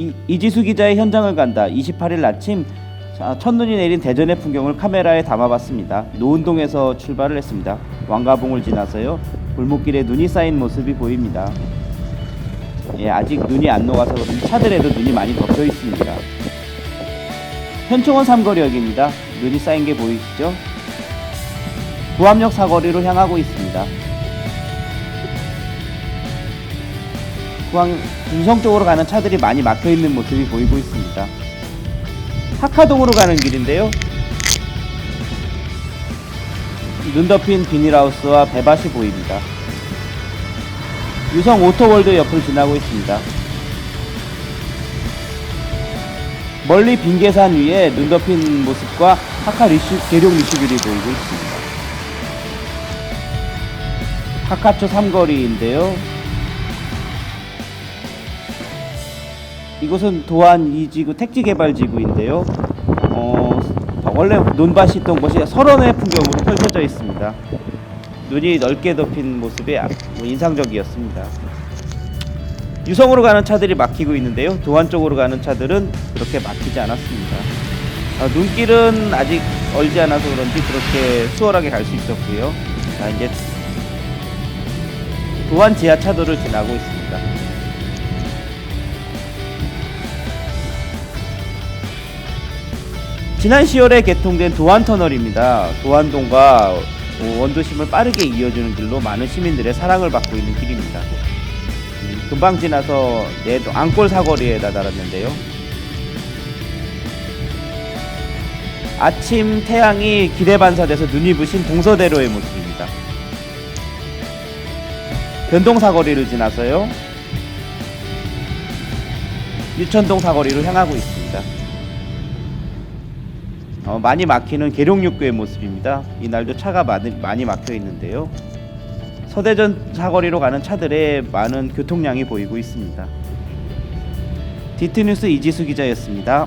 이, 이지수 기자의 현장을 간다. 28일 아침 자, 첫눈이 내린 대전의 풍경을 카메라에 담아봤습니다. 노은동에서 출발을 했습니다. 왕가봉을 지나서요. 골목길에 눈이 쌓인 모습이 보입니다. 예, 아직 눈이 안 녹아서 그런지 차들에도 눈이 많이 덮여 있습니다. 현충원 삼거리역입니다. 눈이 쌓인 게 보이시죠? 구암역 사거리로 향하고 있습니다. 구항 김성 쪽으로 가는 차들이 많이 막혀 있는 모습이 보이고 있습니다. 하카동으로 가는 길인데요. 눈 덮인 비닐하우스와 배밭이 보입니다. 유성 오토월드 옆을 지나고 있습니다. 멀리 빙계산 위에 눈 덮인 모습과 하카 리슈, 계룡 리슈뷰리 보이고 있습니다. 하카초 삼거리인데요. 이곳은 도안 이지구 택지개발지구인데요. 어, 원래 논밭이 있던 곳이 설원의 풍경으로 펼쳐져 있습니다. 눈이 넓게 덮인 모습이 아- 뭐 인상적이었습니다. 유성으로 가는 차들이 막히고 있는데요. 도안 쪽으로 가는 차들은 그렇게 막히지 않았습니다. 어, 눈길은 아직 얼지 않아서 그런지 그렇게 수월하게 갈 수 있었고요. 자 이제 도안 지하차도를 지나고 있습니다. 지난 10월에 개통된 도안터널입니다. 도안동과 원도심을 빠르게 이어주는 길로 많은 시민들의 사랑을 받고 있는 길입니다. 음, 금방 지나서 내 앙골 사거리에 다다랐는데요. 아침 태양이 길에 반사돼서 눈이 부신 동서대로의 모습입니다. 변동 사거리를 지나서요. 유천동 사거리로 향하고 있습니다. 어, 많이 막히는 계룡육교의 모습입니다. 이날도 차가 많이, 많이 막혀 있는데요. 서대전 사거리로 가는 차들의 많은 교통량이 보이고 있습니다. 디트뉴스 이지수 기자였습니다.